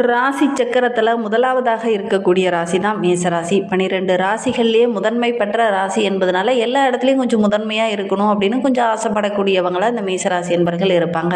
ராசி சக்கரத்தில் முதலாவதாக இருக்கக்கூடிய ராசி தான் மேசராசி. பன்னிரெண்டு ராசிகள்லேயே முதன்மை பெற்ற ராசி என்பதனால எல்லா இடத்துலையும் கொஞ்சம் முதன்மையாக இருக்கணும் அப்படின்னு கொஞ்சம் ஆசைப்படக்கூடியவங்களாக இந்த மேசராசி என்பர்கள் இருப்பாங்க.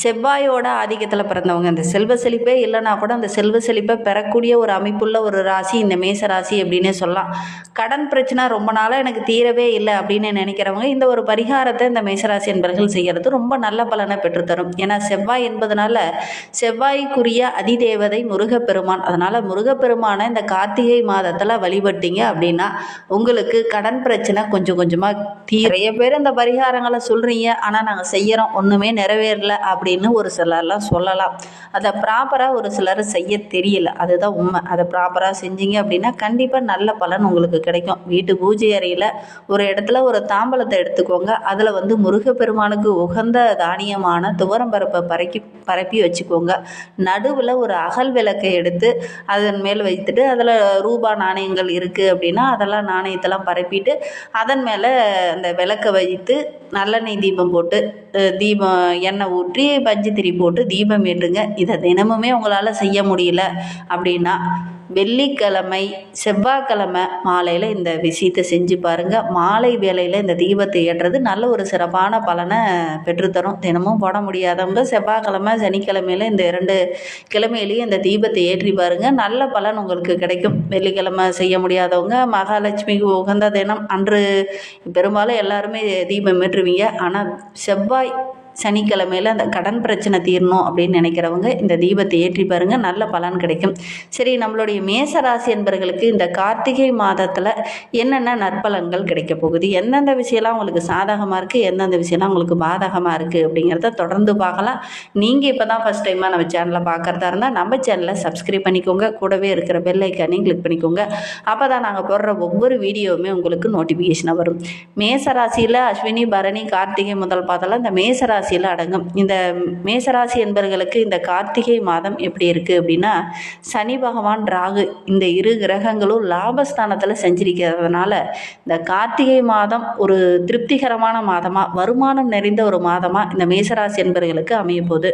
செவ்வாயோட ஆதிக்கத்தில் பிறந்தவங்க. இந்த செல்வ செழிப்பே இல்லைனா கூட அந்த செல்வ செழிப்பை பெறக்கூடிய ஒரு அமைப்புள்ள ஒரு ராசி இந்த மேசராசி அப்படின்னே சொல்லலாம். கடன் பிரச்சனை ரொம்ப நாளாக எனக்கு தீரவே இல்லை அப்படின்னு நினைக்கிறவங்க இந்த ஒரு பரிகாரத்தை இந்த மேசராசி என்பர்கள் செய்கிறது ரொம்ப நல்ல பலனை பெற்றுத்தரும். ஏன்னா செவ்வாய் என்பதனால செவ்வாய்க்குரிய தேவதை முருகப்பெருமான். அதனால் முருகப்பெருமானை இந்த கார்த்திகை மாதத்தில் வழிபட்டீங்க அப்படின்னா உங்களுக்கு கடன் பிரச்சனை கொஞ்சம் கொஞ்சமாக தீ நிறைய பேர் இந்த பரிகாரங்களை சொல்கிறீங்க ஆனால் நாங்கள் செய்கிறோம் ஒன்றுமே நிறைவேறல அப்படின்னு ஒரு சிலர்லாம் சொல்லலாம். அதை ப்ராப்பராக ஒரு சிலர் செய்ய தெரியல. அதுதான் உண்மை. அதை ப்ராப்பராக செஞ்சீங்க அப்படின்னா கண்டிப்பாக நல்ல பலன் உங்களுக்கு கிடைக்கும். வீட்டு பூஜை அறையில் ஒரு இடத்துல ஒரு தாம்பலத்தை எடுத்துக்கோங்க. அதில் வந்து முருகப்பெருமானுக்கு உகந்த தானியமான துவரம்பருப்பை பறக்கி பரப்பி வச்சுக்கோங்க. நடுவில் ஒரு அகல் விளக்கை எடுத்து அதன் மேல் வைத்துட்டு அதில் ரூபா நாணயங்கள் இருக்குது அப்படின்னா அதெல்லாம் நாணயத்தெல்லாம் பரப்பிட்டு அதன் மேலே அந்த விளக்கை வைத்து நல்லெண்ணெய் தீபம் போட்டு தீபம் எண்ணெய் ஊற்றி பஞ்சு திரி போட்டு தீபம் ஏற்றுங்க. இதை தினமுமே உங்களால் செய்ய முடியல அப்படின்னா வெள்ளிக்கிழமை செவ்வாய்க்கிழமை மாலையில் இந்த விஷயத்தை செஞ்சு பாருங்கள் மாலை வேலையில் இந்த தீபத்தை ஏற்றுறது நல்ல ஒரு சிறப்பான பலனை பெற்றுத்தரும். தினமும் போட முடியாதவங்க செவ்வாய்க்கிழமை சனிக்கிழமையில இந்த இரண்டு கிழமையிலையும் இந்த தீபத்தை ஏற்றி பாருங்கள் நல்ல பலன் உங்களுக்கு கிடைக்கும். வெள்ளிக்கிழமை செய்ய முடியாதவங்க மகாலட்சுமிக்கு உகந்த தினம். அன்று பெரும்பாலும் எல்லாருமே தீபம் ஏற்றுவீங்க. ஆனால் செவ்வாய் சனிக்கிழமையில் அந்த கடன் பிரச்சனை தீரணும் அப்படின்னு நினைக்கிறவங்க இந்த தீபத்தை ஏற்றி பாருங்கள் நல்ல பலன் கிடைக்கும். சரி நம்மளுடைய மேச ராசி என்பவர்களுக்கு இந்த கார்த்திகை மாதத்தில் என்னென்ன நற்பலன்கள் கிடைக்க போகுது? எந்தெந்த விஷயம்லாம் உங்களுக்கு சாதகமாக இருக்குது எந்தெந்த விஷயம்லாம் உங்களுக்கு பாதகமாக இருக்குது அப்படிங்கிறத தொடர்ந்து பார்க்கலாம். நீங்கள் இப்போ தான் ஃபஸ்ட் டைமாக நம்ம சேனலை பார்க்குறதா இருந்தால் நம்ம சேனலை சப்ஸ்கிரைப் பண்ணிக்கோங்க. கூடவே இருக்கிற பெல் ஐக்கானையும் கிளிக் பண்ணிக்கோங்க. அப்போ தான் நாங்கள் போடுற ஒவ்வொரு வீடியோவுமே உங்களுக்கு நோட்டிஃபிகேஷனாக வரும். மேச ராசியில் அஸ்வினி பரணி கார்த்திகை முதல் பார்த்தாலும் இந்த மேச மேசராசியில் அடங்கும். இந்த மேசராசி என்பவர்களுக்கு இந்த கார்த்திகை மாதம் எப்படி இருக்குது அப்படின்னா சனி பகவான் ராகு இந்த இரு கிரகங்களும் லாபஸ்தானத்தில் செஞ்சிருக்கிறதுனால இந்த கார்த்திகை மாதம் ஒரு திருப்திகரமான மாதமாக வருமானம் நிறைந்த ஒரு மாதமாக இந்த மேசராசி என்பவர்களுக்கு அமைய போகுது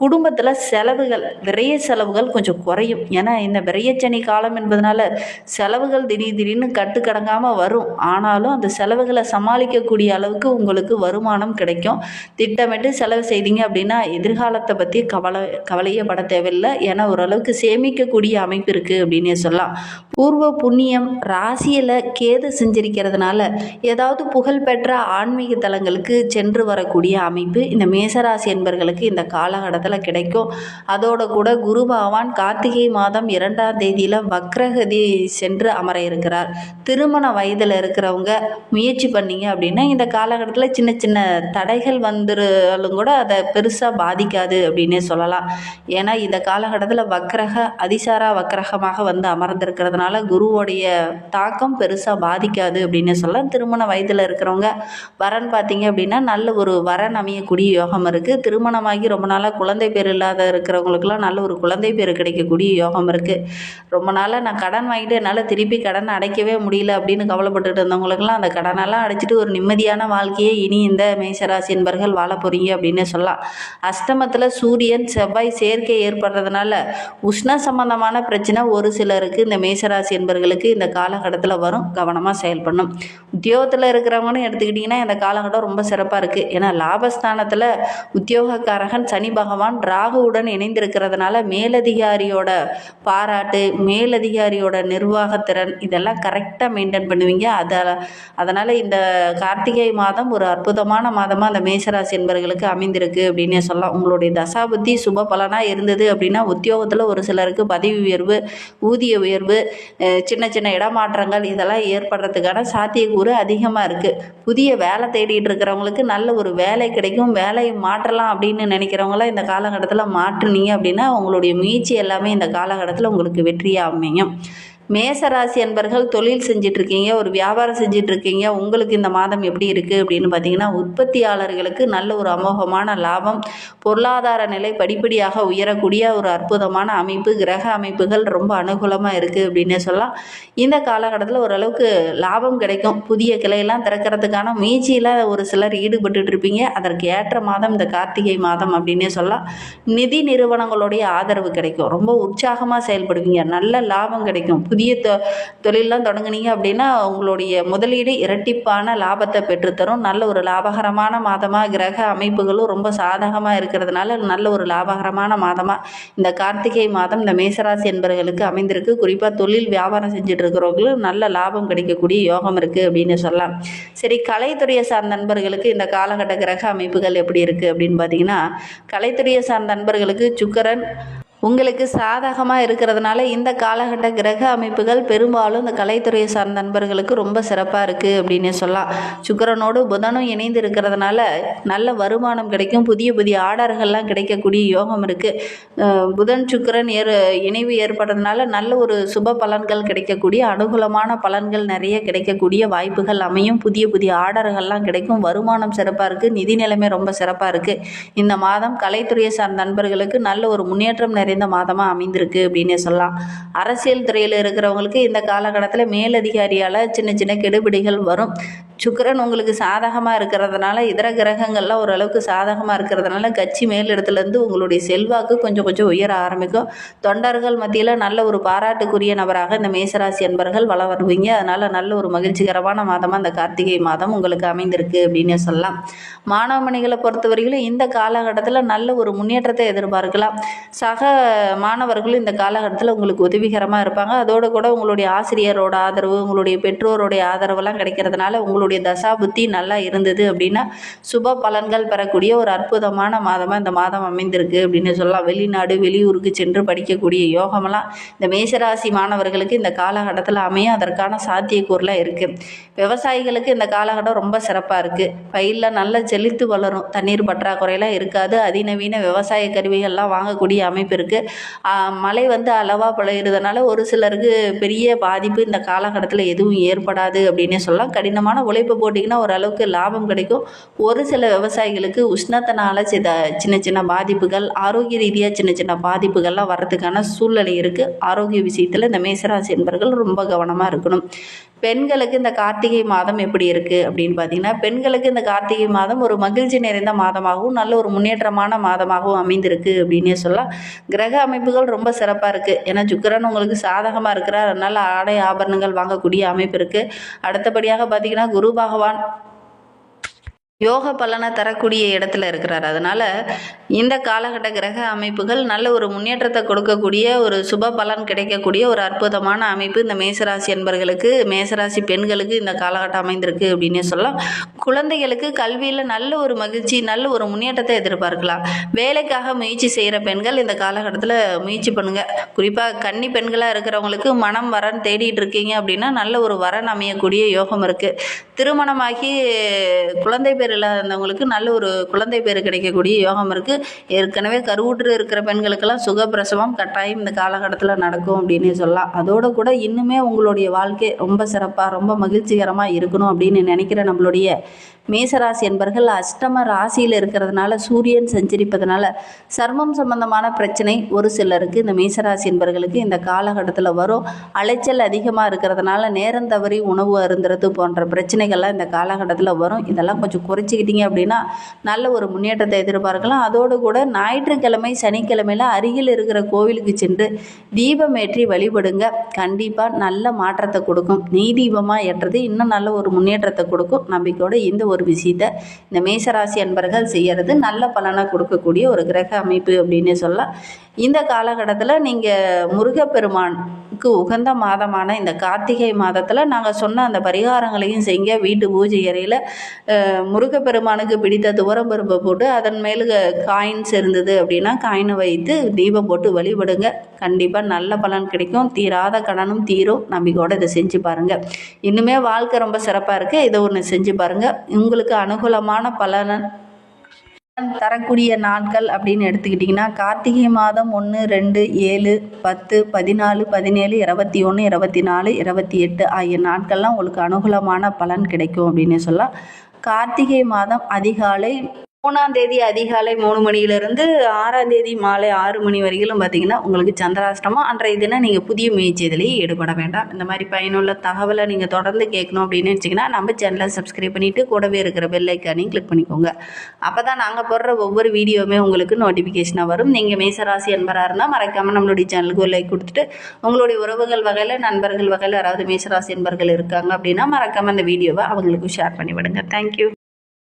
குடும்பத்தில் செலவுகள் விரைய செலவுகள் கொஞ்சம் குறையும். ஏன்னா இந்த விரையச்சனி காலம் என்பதனால செலவுகள் திடீர் திடீர்னு கட்டுக்கடங்காமல் வரும். ஆனாலும் அந்த செலவுகளை சமாளிக்கக்கூடிய அளவுக்கு உங்களுக்கு வருமானம் கிடைக்கும். திட்டமிட்டு செலவு செய்தீங்க அப்படின்னா எதிர்காலத்தை பற்றி கவலை கவலையே பட தேவையில்லை. ஏன்னா ஓரளவுக்கு சேமிக்கக்கூடிய அமைப்பு இருக்குது அப்படின்னே சொல்லலாம். பூர்வ புண்ணியம் ராசியில் கேது செஞ்சிருக்கிறதுனால ஏதாவது புகழ்பெற்ற ஆன்மீக தலங்களுக்கு சென்று வரக்கூடிய அமைப்பு. இந்த மேசராசி என்பர்களுக்கு இந்த காலகட்டத்தில் கிடைக்கும். அதோட கூட குரு பகவான் கார்த்திகை மாதம் இரண்டாம் தேதியில் வக்ரகதி சென்று அமர இருக்கிறார். திருமண வயதில் இருக்கிறவங்க முயற்சி பண்ணீங்க அப்படின்னா இந்த காலகட்டத்தில் சின்ன சின்ன தடைகள் வந்துருந்தாலும் கூட அதை பெருசாக பாதிக்காது அப்படின்னே சொல்லலாம். ஏன்னா இந்த காலகட்டத்தில் வக்ரக அதிசாரா வக்ரகமாக வந்து அமர்ந்திருக்கிறதுனால குருவோடைய தாக்கம் பெருசாக பாதிக்காது அப்படின்னு சொல்லலாம். திருமண வயதில் இருக்கிறவங்க வரன் பார்த்தீங்க அப்படின்னா நல்ல ஒரு வரன் அமையக்கூடிய யோகம் இருக்குது திருமணமாகி ரொம்ப நாளாக குழந்தை குழந்தை பேர் இல்லாத இருக்கிறவங்களுக்குலாம் நல்ல ஒரு குழந்தை பேர் கிடைக்கக்கூடிய யோகம் இருக்குது ரொம்ப நாளாக நான் கடன் வாங்கிட்டு என்னால் திருப்பி கடன் அடைக்கவே முடியல அப்படின்னு கவலைப்பட்டுட்டு இருந்தவங்களுக்குலாம் அந்த கடனெல்லாம் அடைச்சிட்டு ஒரு நிம்மதியான வாழ்க்கையை இனி இந்த மேசராசி என்பர்கள் வாழ போகிறீங்க அப்படின்னு சொல்லலாம். அஷ்டமத்தில் சூரியன் செவ்வாய் சேர்க்கை ஏற்படுறதுனால உஷ்ண சம்பந்தமான பிரச்சனை ஒரு சிலருக்கு இந்த மேசராசி என்பர்களுக்கு இந்த காலகட்டத்தில் வரும். கவனமாக செயல்படணும். உத்தியோகத்தில் இருக்கிறவங்கன்னு எடுத்துக்கிட்டிங்கன்னா இந்த காலகட்டம் ரொம்ப சிறப்பாக இருக்குது ஏன்னா லாபஸ்தானத்தில் உத்தியோகக்காரகன் சனி பகவான் ராகுவுடன் இணைந்திருக்கிறதுனால மேலதிகாரியோட பாராட்டு மேலதிகாரியோட நிர்வாகத்திறன் இதெல்லாம் கரெக்டாக மெயின்டைன் பண்ணுவீங்க. அதை அதனால் இந்த கார்த்திகை மாதம் ஒரு அற்புதமான மாதமாக அந்த மேசராசி என்பவர்களுக்கு அமைந்திருக்கு அப்படின்னே சொல்லலாம். உங்களுடைய தசாபுத்தி சுப பலனாக இருந்தது அப்படின்னா உத்தியோகத்தில் ஒரு சிலருக்கு பதவி உயர்வு ஊதிய உயர்வு சின்ன சின்ன இடமாற்றங்கள் இதெல்லாம் ஏற்படுறதுக்கான சாத்தியக்கூறு அதிகமாக இருக்குது புதிய வேலை தேடிட்டு இருக்கிறவங்களுக்கு நல்ல ஒரு வேலை கிடைக்கும். வேலையை மாற்றலாம் அப்படின்னு நினைக்கிறவங்களாம் இந்த காலகட்டத்தில் மாற்றுனீங்க அப்படின்னா உங்களுடைய முயற்சி எல்லாமே இந்த காலகட்டத்தில் உங்களுக்கு வெற்றியாக அமையும். மேசராசி அன்பர்கள் தொழில் செஞ்சிட்ருக்கீங்க ஒரு வியாபாரம் செஞ்சிட்ருக்கீங்க உங்களுக்கு இந்த மாதம் எப்படி இருக்குது அப்படின்னு பார்த்தீங்கன்னா உற்பத்தியாளர்களுக்கு நல்ல ஒரு அமோகமான லாபம் பொருளாதார நிலை படிப்படியாக உயரக்கூடிய ஒரு அற்புதமான அமைப்பு கிரக அமைப்புகள் ரொம்ப அனுகூலமாக இருக்குது அப்படின்னே சொல்லலாம். இந்த காலகட்டத்தில் ஓரளவுக்கு லாபம் கிடைக்கும். புதிய கிளையெல்லாம் திறக்கிறதுக்கான முயற்சியில் ஒரு சிலர் ஈடுபட்டுட்டு இருப்பீங்க அதற்கு ஏற்ற மாதம் இந்த கார்த்திகை மாதம் அப்படின்னே சொல்லலாம். நிதி நிறுவனங்களுடைய ஆதரவு கிடைக்கும். ரொம்ப உற்சாகமாக செயல்படுவீங்க. நல்ல லாபம் கிடைக்கும். புதிய தொ தொழிலெலாம் தொடங்குனீங்க அப்படின்னா உங்களுடைய முதலீடு இரட்டிப்பான லாபத்தை பெற்றுத்தரும். நல்ல ஒரு லாபகரமான மாதமாக கிரக அமைப்புகளும் ரொம்ப சாதகமாக இருக்கிறதுனால நல்ல ஒரு லாபகரமான மாதமாக இந்த கார்த்திகை மாதம் இந்த மேசராசி என்பவர்களுக்கு அமைந்திருக்கு. குறிப்பாக தொழில் வியாபாரம் செஞ்சுட்டு இருக்கிறவங்களுக்கு நல்ல லாபம் கிடைக்கக்கூடிய யோகம் இருக்குது அப்படின்னு சொல்லலாம். சரி கலைத்துறையை சார்ந்த நண்பர்களுக்கு இந்த காலகட்ட கிரக அமைப்புகள் எப்படி இருக்குது அப்படின்னு பார்த்தீங்கன்னா கலைத்துறையை சார்ந்த நண்பர்களுக்கு சுக்கரன் உங்களுக்கு சாதகமாக இருக்கிறதுனால இந்த காலகட்ட கிரக அமைப்புகள் பெரும்பாலும் இந்த கலைத்துறையை சார்ந்த நண்பர்களுக்கு ரொம்ப சிறப்பாக இருக்குது அப்படின்னே சொல்லலாம். சுக்கரனோடு புதனும் இணைந்து இருக்கிறதுனால நல்ல வருமானம் கிடைக்கும். புதிய புதிய ஆர்டர்கள்லாம் கிடைக்கக்கூடிய யோகம் இருக்குது புதன் சுக்கரன் ஏறு இணைவு ஏற்படுறதுனால நல்ல ஒரு சுப பலன்கள் கிடைக்கக்கூடிய அனுகூலமான பலன்கள் நிறைய கிடைக்கக்கூடிய வாய்ப்புகள் அமையும். புதிய புதிய ஆர்டர்கள்லாம் கிடைக்கும். வருமானம் சிறப்பாக இருக்குது நிதி நிலைமை ரொம்ப சிறப்பாக இருக்குது இந்த மாதம் கலைத்துறையை சார்ந்த நண்பர்களுக்கு நல்ல ஒரு முன்னேற்றம் நிறைந்த மாதமாக அமைந்திருக்கு அப்படின்னே சொல்லலாம். அரசியல் துறையில் இருக்கிறவங்களுக்கு இந்த காலகட்டத்தில் மேலதிகாரியால் சின்ன சின்ன கெடுபிடிகள் வரும். சுக்கரன் உங்களுக்கு சாதகமாக இருக்கிறதுனால இதர கிரகங்கள்லாம் ஓரளவுக்கு சாதகமாக இருக்கிறதுனால கட்சி மேலிடத்துலேருந்து உங்களுடைய செல்வாக்கு கொஞ்சம் கொஞ்சம் உயர ஆரம்பிக்கும். தொண்டர்கள் மத்தியில் நல்ல ஒரு பாராட்டுக்குரிய நபராக இந்த மேசராசி என்பர்கள் வள வருவீங்க. அதனால் நல்ல ஒரு மகிழ்ச்சிகரமான மாதமாக அந்த கார்த்திகை மாதம் உங்களுக்கு அமைந்திருக்கு அப்படின்னு சொல்லலாம். மாணவமணிகளை பொறுத்தவரையிலும் இந்த காலகட்டத்தில் நல்ல ஒரு முன்னேற்றத்தை எதிர்பார்க்கலாம். சக மாணவர்களும் இந்த காலகட்டத்தில் உங்களுக்கு உதவிகரமாக இருப்பாங்க. அதோடு கூட உங்களுடைய ஆசிரியரோட ஆதரவு உங்களுடைய பெற்றோருடைய ஆதரவெல்லாம் கிடைக்கிறதுனால உங்களுடைய தசா புத்தி நல்லா இருந்தது அப்படின்னா சுப பலன்கள் பெறக்கூடிய ஒரு அற்புதமான மாதமாக இந்த மாதம் அமைந்திருக்கு அப்படின்னு சொல்லலாம். வெளிநாடு வெளியூருக்கு சென்று படிக்கக்கூடிய யோகமெல்லாம் இந்த மேசராசி மாணவர்களுக்கு இந்த காலகட்டத்தில் அமையும். அதற்கான சாத்தியக்கூறுலாம் இருக்குது விவசாயிகளுக்கு இந்த காலகட்டம் ரொம்ப சிறப்பாக இருக்குது பயிரில் நல்லா செழித்து வளரும். தண்ணீர் பற்றாக்குறையெல்லாம் இருக்காது. அதிநவீன விவசாய கருவிகள்லாம் வாங்கக்கூடிய அமைப்பு இருக்குது மழை வந்து அளவாக பழகிறதுனால ஒரு சிலருக்கு பெரிய பாதிப்பு இந்த காலகட்டத்தில் எதுவும் ஏற்படாது அப்படின்னே சொல்லலாம். கடினமான உழைப்பு போட்டிங்கன்னா ஓரளவுக்கு லாபம் கிடைக்கும். ஒரு சில விவசாயிகளுக்கு உஷ்ணத்தினால சித சின்ன சின்ன பாதிப்புகள் ஆரோக்கிய ரீதியாக சின்ன சின்ன பாதிப்புகள்லாம் வர்றதுக்கான சூழ்நிலை இருக்குது ஆரோக்கிய விஷயத்தில் இந்த மேசராசி என்பர்கள் ரொம்ப கவனமாக இருக்கணும். பெண்களுக்கு இந்த கார்த்திகை மாதம் எப்படி இருக்குது அப்படின்னு பார்த்தீங்கன்னா பெண்களுக்கு இந்த கார்த்திகை மாதம் ஒரு மகிழ்ச்சி நிறைந்த மாதமாகவும் நல்ல ஒரு முன்னேற்றமான மாதமாகவும் அமைந்திருக்கு அப்படின்னே சொல்லலாம். கிரக அமைப்புகள் ரொம்ப சிறப்பாக இருக்குது ஏன்னா சுக்கரன் உங்களுக்கு சாதகமாக இருக்கிறார். அதனால் ஆடை ஆபரணங்கள் வாங்கக்கூடிய அமைப்பு இருக்குது அடுத்தபடியாக பார்த்தீங்கன்னா குரு பகவான் யோக பலனை தரக்கூடிய இடத்துல இருக்கிறார். அதனால் இந்த காலகட்ட கிரக அமைப்புகள் நல்ல ஒரு முன்னேற்றத்தை கொடுக்கக்கூடிய ஒரு சுப பலன் கிடைக்கக்கூடிய ஒரு அற்புதமான அமைப்பு இந்த மேசராசி என்பர்களுக்கு மேசராசி பெண்களுக்கு இந்த காலகட்டம் அமைந்திருக்கு அப்படின்னே சொல்லலாம். குழந்தைகளுக்கு கல்வியில் நல்ல ஒரு மகிழ்ச்சி நல்ல ஒரு முன்னேற்றத்தை எதிர்பார்க்கலாம். வேலைக்காக முயற்சி செய்கிற பெண்கள் இந்த காலகட்டத்தில் முயற்சி பண்ணுங்கள் குறிப்பாக கன்னி பெண்களாக இருக்கிறவங்களுக்கு மனம் வரன் தேடிட்டு இருக்கீங்க அப்படின்னா நல்ல ஒரு வரன் அமையக்கூடிய யோகம் இருக்குது திருமணமாகி குழந்தை பேர் இல்லாதவங்களுக்கு நல்ல ஒரு குழந்தை பேர் கிடைக்கக்கூடிய யோகம் இருக்குது ஏற்கனவே கருவுற்று இருக்கிற பெண்களுக்கெல்லாம் சுகப்பிரசவம் கட்டாயம் இந்த காலகட்டத்தில் நடக்கும் அப்படின்னு சொல்லலாம். அதோடு கூட இன்னுமே உங்களுடைய வாழ்க்கை ரொம்ப சிறப்பாக ரொம்ப மகிழ்ச்சிகரமாக இருக்கணும் அப்படின்னு நினைக்கிற நம்மளுடைய மேசராசி என்பர்கள் அஷ்டம ராசியில் இருக்கிறதுனால சூரியன் சஞ்சரிப்பதனால சர்மம் சம்பந்தமான பிரச்சனை ஒரு சிலருக்கு இந்த மேசராசி என்பர்களுக்கு இந்த காலகட்டத்தில் வரும். அலைச்சல் அதிகமாக இருக்கிறதுனால நேரம் தவறி உணவு அருந்துறது போன்ற பிரச்சனைகள்லாம் இந்த காலகட்டத்தில் வரும். இதெல்லாம் கொஞ்சம் குறைச்சிக்கிட்டீங்க அப்படின்னா நல்ல ஒரு முன்னேற்றத்தை எதிர்பார்க்கலாம். அதோடு கூட ஞாயிற்றுக்கிழமை சனிக்கிழமையில் அருகில் இருக்கிற கோவிலுக்கு சென்று தீபம் ஏற்றி வழிபடுங்க. கண்டிப்பாக நல்ல மாற்றத்தை கொடுக்கும். நெய் தீபமாக ஏற்றது இன்னும் நல்ல ஒரு முன்னேற்றத்தை கொடுக்கும். நம்பிக்கையோடு இந்த ஒரு விஷயத்தை இந்த மேசராசி அன்பர்கள் செய்கிறது நல்ல பலனை கொடுக்கக்கூடிய ஒரு கிரக அமைப்பு அப்படின்னு சொல்லலாம். இந்த காலகட்டத்தில் நீங்கள் முருகப்பெருமானுக்கு உகந்த மாதமான இந்த கார்த்திகை மாதத்தில் நாங்கள் சொன்ன அந்த பரிகாரங்களையும் செய்ய வீட்டு பூஜை அறையில் முருகப்பெருமானுக்கு பிடித்த துவரம் பருப்பை போட்டு அதன் மேல் காயின்ஸ் இருந்தது அப்படின்னா காயினை வைத்து தீபம் போட்டு வழிபடுங்க. கண்டிப்பாக நல்ல பலன் கிடைக்கும். தீராத கடனும் தீரும். நம்பிக்கையோடு இதை செஞ்சு பாருங்கள் இன்னுமே வாழ்க்கை ரொம்ப சிறப்பாக இருக்குது இதை ஒன்று செஞ்சு பாருங்கள் உங்களுக்கு அனுகூலமான பலன் தரக்கூடிய நாட்கள் அப்படின்னு எடுத்துக்கிட்டிங்கன்னா கார்த்திகை மாதம் ஒன்று ரெண்டு ஏழு பத்து பதினாலு பதினேழு இருபத்தி ஒன்று இருபத்தி நாலு இருபத்தி எட்டு ஆகிய நாட்கள்லாம் உங்களுக்கு அனுகூலமான பலன் கிடைக்கும் அப்படின்னு சொல்லலாம். கார்த்திகை மாதம் அதிகாலை மூணாம் தேதி அதிகாலை மூணு மணியிலிருந்து ஆறாம் தேதி மாலை ஆறு மணி வரையிலும் பார்த்தீங்கன்னா உங்களுக்கு சந்திராஷ்டமம். அன்றைய தினம் நீங்கள் புதிய முயற்சி இதிலேயே ஈடுபட வேண்டாம். இந்த மாதிரி பயனுள்ள தகவலை நீங்கள் தொடர்ந்து கேட்கணும் அப்படின்னு நினச்சிங்கன்னா நம்ம சேனலை சப்ஸ்கிரைப் பண்ணிவிட்டு கூடவே இருக்கிற பெல்லைக்கானையும் கிளிக் பண்ணிக்கோங்க. அப்போ தான் நாங்கள் போடுற ஒவ்வொரு வீடியோவுமே உங்களுக்கு நோட்டிஃபிகேஷனாக வரும். நீங்கள் மேசராசி என்பராக இருந்தால் மறக்காமல் நம்மளுடைய சேனலுக்கு ஒரு லைக் கொடுத்துட்டு உங்களுடைய உறவுகள் வகையில் நண்பர்கள் வகையில் யாராவது மேசராசி என்பர்கள் இருக்காங்க அப்படின்னா மறக்காமல் அந்த வீடியோவை அவங்களுக்கு ஷேர் பண்ணி விடுங்க தேங்க்யூ